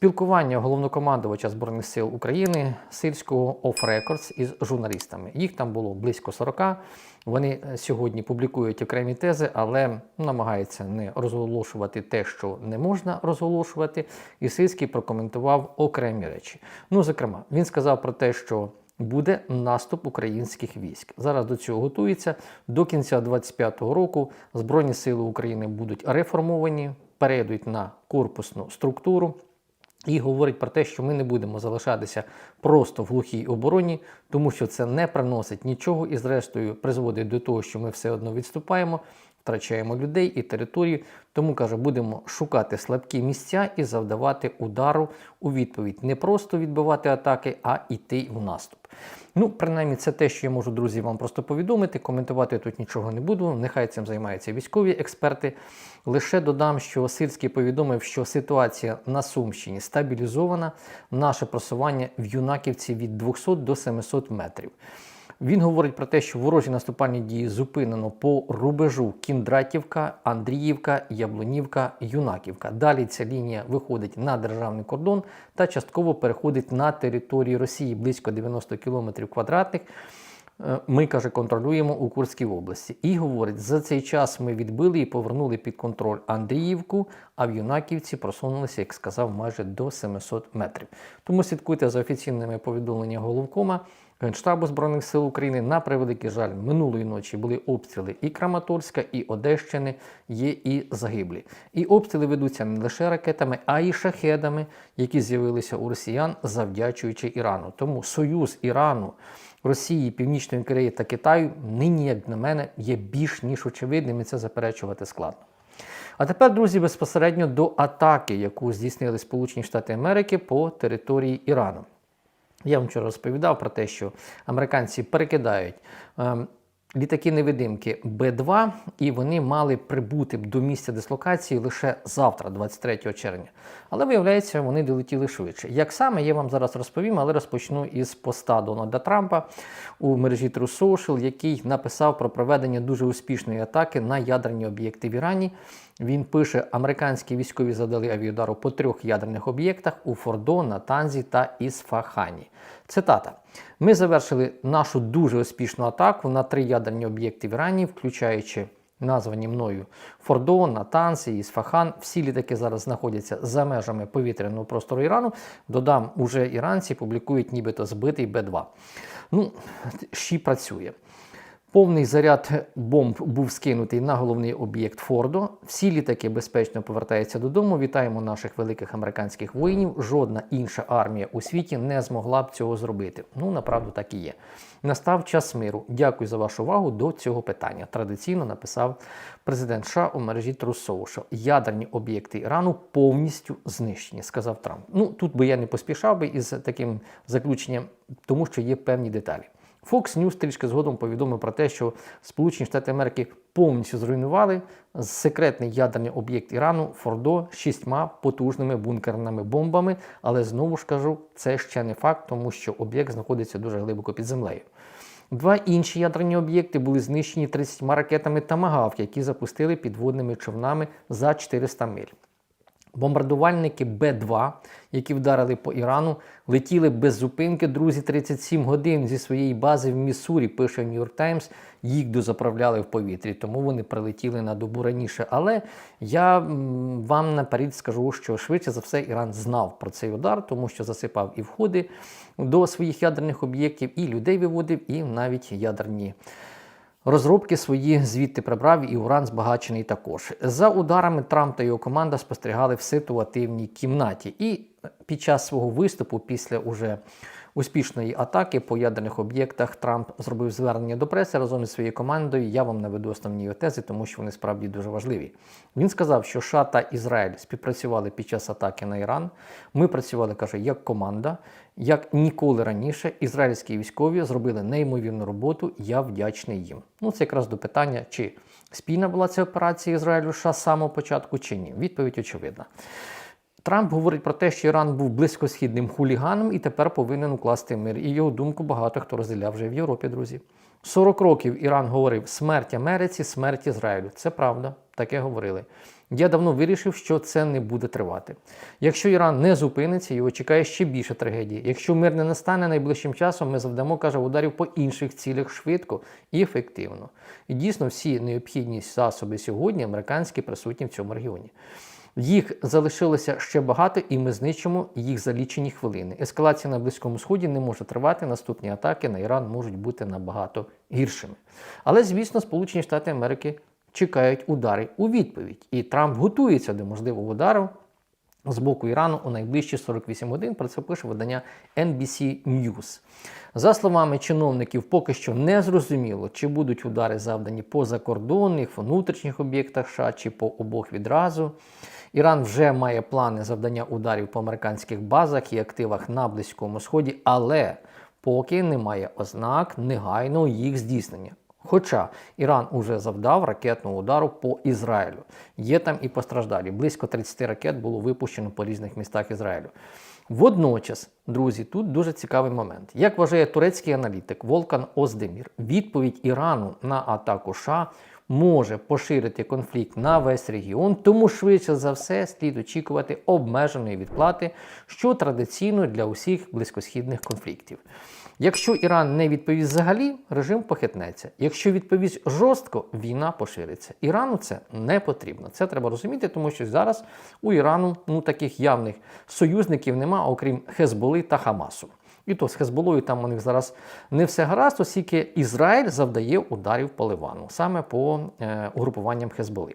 спілкування головнокомандувача Збройних сил України Сильського Off Records із журналістами. Їх там було близько 40. Вони е, сьогодні публікують окремі тези, але намагаються не розголошувати те, що не можна розголошувати. І Сильський прокоментував окремі речі. Ну, зокрема, він сказав про те, що буде наступ українських військ. Зараз до цього готується. До кінця 2025 року Збройні сили України будуть реформовані, перейдуть на корпусну структуру. І говорить про те, що ми не будемо залишатися просто в глухій обороні, тому що це не приносить нічого і, зрештою, призводить до того, що ми все одно відступаємо, втрачаємо людей і територію. Тому каже, будемо шукати слабкі місця і завдавати удару у відповідь. Не просто відбивати атаки, а йти в наступ. Ну, принаймні, це те, що я можу, друзі, вам просто повідомити. Коментувати тут нічого не буду. Нехай цим займаються військові експерти. Лише додам, що Сирський повідомив, що ситуація на Сумщині стабілізована. Наше просування в Юнаківці від 200 до 700 метрів. Він говорить про те, що ворожі наступальні дії зупинено по рубежу Кіндратівка, Андріївка, Яблунівка, Юнаківка. Далі ця лінія виходить на державний кордон та частково переходить на територію Росії близько 90 км квадратних. Е, Ми каже, контролюємо у Курській області. І говорить, за цей час ми відбили і повернули під контроль Андріївку, а в Юнаківці просунулися, як сказав, майже до 700 метрів. Тому слідкуйте за офіційними повідомленнями головкома. Генштабу Збройних сил України на превеликий жаль минулої ночі були обстріли і Краматорська, і Одещини, є і загиблі. І обстріли ведуться не лише ракетами, а й шахедами, які з'явилися у росіян, завдячуючи Ірану. Тому союз Ірану, Росії, Північної Кореї та Китаю нині, як на мене, є більш ніж очевидним, і це заперечувати складно. А тепер, друзі, безпосередньо до атаки, яку здійснили Сполучені Штати Америки по території Ірану. Я вам вчора розповідав про те, що американці перекидають ем, літаки-невидимки Б-2, і вони мали прибути до місця дислокації лише завтра, 23 червня. Але виявляється, вони долетіли швидше. Як саме, я вам зараз розповім, але розпочну із поста Дональда Трампа у мережі True Social, який написав про проведення дуже успішної атаки на ядерні об'єкти в Ірані. Він пише: американські військові задали авіудару по трьох ядерних об'єктах у Фордо, Натанзі та Ісфахані. Цитата: Ми завершили нашу дуже успішну атаку на три ядерні об'єкти в Ірані, включаючи названі мною Фордо, Натанс і Ісфахан. Всі літаки зараз знаходяться за межами повітряного простору Ірану. Додам, уже іранці публікують нібито збитий Б-2. Ну, ще працює. Повний заряд бомб був скинутий на головний об'єкт Фордо. Всі літаки безпечно повертаються додому. Вітаємо наших великих американських воїнів. Жодна інша армія у світі не змогла б цього зробити. Ну, направду так і є. Настав час миру. Дякую за вашу увагу до цього питання. Традиційно написав президент США у мережі True Social. Ядерні об'єкти Ірану повністю знищені, сказав Трамп. Ну тут би я не поспішав би із таким заключенням, тому що є певні деталі. Fox News трішки згодом повідомив про те, що Сполучені Штати Америки повністю зруйнували секретний ядерний об'єкт Ірану Фордо шістьма потужними бункерними бомбами. Але знову ж кажу, це ще не факт, тому що об'єкт знаходиться дуже глибоко під землею. Два інші ядерні об'єкти були знищені 30 ракетами Тамагавк, які запустили підводними човнами за 400 миль. Бомбардувальники Б-2, які вдарили по Ірану, летіли без зупинки, друзі, 37 годин зі своєї бази в Міссурі, пише Нью-Йорк Таймс, їх дозаправляли в повітрі, тому вони прилетіли на добу раніше. Але я вам наперед скажу, що швидше за все Іран знав про цей удар, тому що засипав і входи до своїх ядерних об'єктів, і людей виводив, і навіть ядерні. Розробки свої звідти прибрав і уран збагачений також. За ударами Трамп та його команда спостерігали в ситуативній кімнаті. І під час свого виступу, після уже успішної атаки по ядерних об'єктах, Трамп зробив звернення до преси разом із своєю командою. Я вам наведу основні його тези, тому що вони справді дуже важливі. Він сказав, що США та Ізраїль співпрацювали під час атаки на Іран. Ми працювали, каже, як команда. Як ніколи раніше, ізраїльські військові зробили неймовірну роботу. Я вдячний їм. Ну, це якраз до питання, чи спільна була ця операція Ізраїлю США з самого початку, чи ні. Відповідь очевидна. Трамп говорить про те, що Іран був близькосхідним хуліганом і тепер повинен укласти мир. І його думку багато хто розділяв вже в Європі, друзі. 40 років Іран говорив смерть Америці, смерть Ізраїлю. Це правда, таке говорили. Я давно вирішив, що це не буде тривати. Якщо Іран не зупиниться, його чекає ще більше трагедії. Якщо мир не настане найближчим часом, ми завдамо, каже, ударів по інших цілях швидко і ефективно. І дійсно всі необхідні засоби сьогодні американські присутні в цьому регіоні. Їх залишилося ще багато, і ми знищимо їх за лічені хвилини. Ескалація на Близькому Сході не може тривати. Наступні атаки на Іран можуть бути набагато гіршими. Але, звісно, Сполучені Штати Америки чекають удари у відповідь, і Трамп готується до можливого удару з боку Ірану у найближчі 48 годин. Про це пише видання NBC News. За словами чиновників, поки що не зрозуміло, чи будуть удари завдані по закордонних, внутрішніх об'єктах США чи по обох відразу. Іран вже має плани завдання ударів по американських базах і активах на Близькому Сході, але поки немає ознак негайного їх здійснення. Хоча Іран уже завдав ракетного удару по Ізраїлю. Є там і постраждалі. Близько 30 ракет було випущено по різних містах Ізраїлю. Водночас, друзі, тут дуже цікавий момент. Як вважає турецький аналітик Волкан Оздемір, відповідь Ірану на атаку США може поширити конфлікт на весь регіон, тому швидше за все слід очікувати обмеженої відплати, що традиційно для усіх близькосхідних конфліктів. Якщо Іран не відповість взагалі, режим похитнеться. Якщо відповість жорстко, війна пошириться. Ірану це не потрібно. Це треба розуміти, тому що зараз у Ірану ну таких явних союзників нема, окрім Хезболи та Хамасу. І то з Хезболою там у них зараз не все гаразд, оскільки Ізраїль завдає ударів по Ливану, саме по е, угрупуванням Хезболи.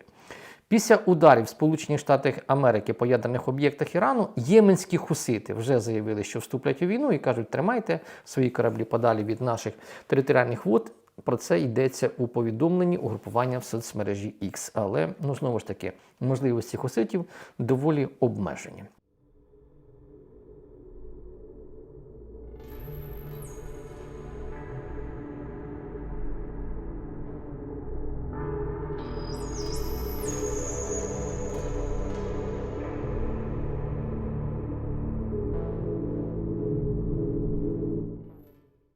Після ударів Сполучених Штатів Америки по ядерних об'єктах Ірану єменські хусити вже заявили, що вступлять у війну і кажуть, тримайте свої кораблі подалі від наших територіальних вод. Про це йдеться у повідомленні угрупування в соцмережі X. Але ну знову ж таки можливості хуситів доволі обмежені.